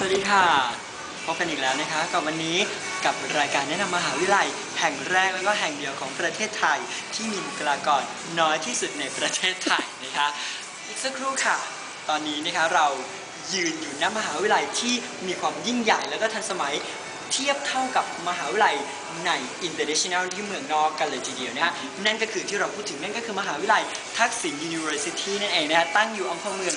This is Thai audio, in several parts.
สวัสดีค่ะ พบกันอีกแล้วนะคะ กับวันนี้กับรายการแนะนำมหาวิทยาลัย แห่งแรกแล้วก็แห่งเดียวของประเทศไทย ที่มีบุคลากรน้อยที่สุดในประเทศไทยนะคะ อีกสักครู่ค่ะ ตอนนี้นะคะเรายืนอยู่หน้ามหาวิทยาลัยที่มีความยิ่งใหญ่แล้วก็ทันสมัยเทียบเท่ากับมหาวิทยาลัยใน international ที่เมืองนอกกันเลยทีเดียวนะฮะนั่นก็คือที่เราพูดถึงนั่นก็คือมหาวิทยาลัยทักษิณ University นั่นเองนะฮะตั้งอยู่อำเภอเมือง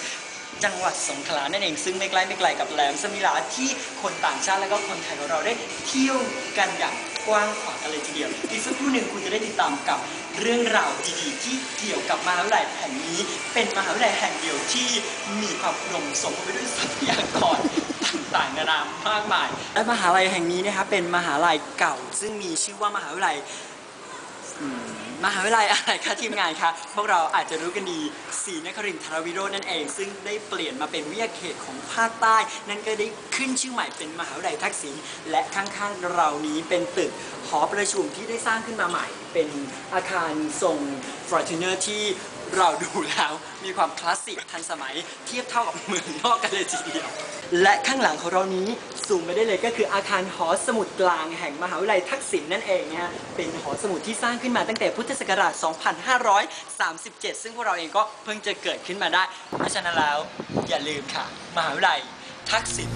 จังหวัดสงขลานั่นเองซึ่งไม่ไกลไม่ไกลกับแหลมสมิลาที่คนต่างชาติและก็คนไทยของเราได้เที่ยวกันอย่างกว้างขวางกันเลยทีเดียวอีกสักครู่หนึ่งคุณจะได้ติดตามกับเรื่องราวดีๆ ที่เกี่ยวกับมหาวิทยาลัยแห่งนี้ เป็นมหาวิทยาลัยแห่งเดียวที่มีความอุดมสมบูรณ์ไปด้วยทรัพยากรต่างๆนานามากมาย และมหาวิทยาลัยแห่งนี้นะครับเป็นมหาวิทยาลัยเก่า ซึ่งมีชื่อว่ามหาวิทยาลัย มหาวิทยาลัยอะไรคะทีมงานคะพวกเราอาจจะรู้กันดีศรีนครินทรวิโรจน์นั่นเอง ซึ่งได้เปลี่ยนมาเป็นวิทยาเขตของภาคใต้ นั่นก็ได้ขึ้นชื่อใหม่เป็นมหาวิทยาลัยทักษิณและข้างๆเรานี้เป็นตึกหอประชุมที่ได้สร้างขึ้นมาใหม่ เป็นอาคารทรงฟอร์จูเนอร์ที่ เราดูแล้วมีความคลาสสิกทันสมัยเทียบเท่ากับเมืองนอกกันเลยทีเดียว และข้างหลังของเรานี้ซูมไปได้เลยก็คืออาคารหอสมุดกลางแห่งมหาวิทยาลัยทักษิณนั่นเองนะฮะเป็นหอสมุดที่สร้างขึ้นมาตั้งแต่พุทธศักราช 2537 ซึ่งพวกเราเองก็เพิ่งจะเกิดขึ้นมาได้ เพราะฉะนั้นแล้วอย่าลืมค่ะ มหาวิทยาลัยทักษิณ